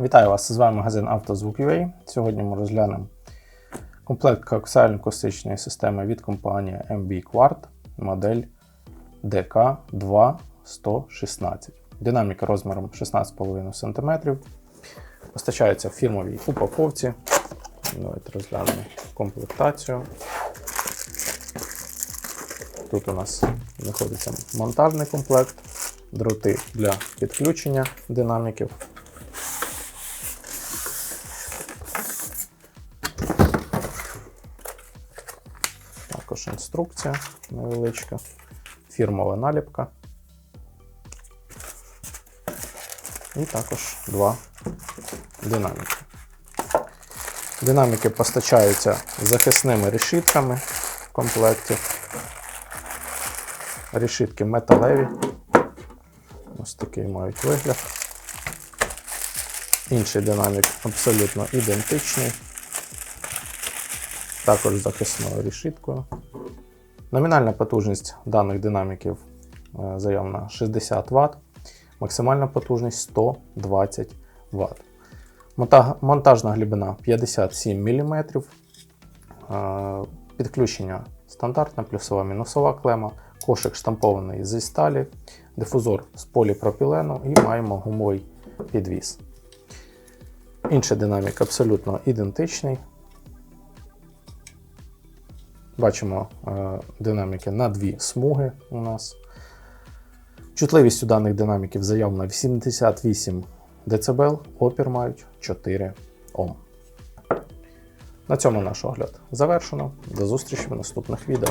Вітаю вас! З вами магазин «Автозвук.UA». Сьогодні ми розглянемо комплект коаксіально-акустичної системи від компанії MB Quart, модель DK2116. Динаміка розміром 16,5 см. Постачається в фірмовій упаковці. Давайте розглянемо комплектацію. Тут у нас знаходиться монтажний комплект, дроти для підключення динаміків. Також інструкція невеличка, фірмова наліпка. І також два динаміки. Динаміки постачаються захисними решітками в комплекті. Решітки металеві. Ось такий мають вигляд. Інший динамік абсолютно ідентичний. Також захисною решіткою. Номінальна потужність даних динаміків е, заявлена 60 Вт, максимальна потужність 120 Вт. Монтажна глибина 57 мм. Е, Підключення стандартна, плюсова мінусова клема, кошик штампований зі сталі, дифузор з поліпропілену і маємо гумовий підвіс. Інший динамік абсолютно ідентичний. Бачимо е, динаміки на дві смуги у нас. Чутливість у даних динаміків заявлена 88 дБ, опір мають 4 Ом. На цьому наш огляд завершено. До зустрічі в наступних відео.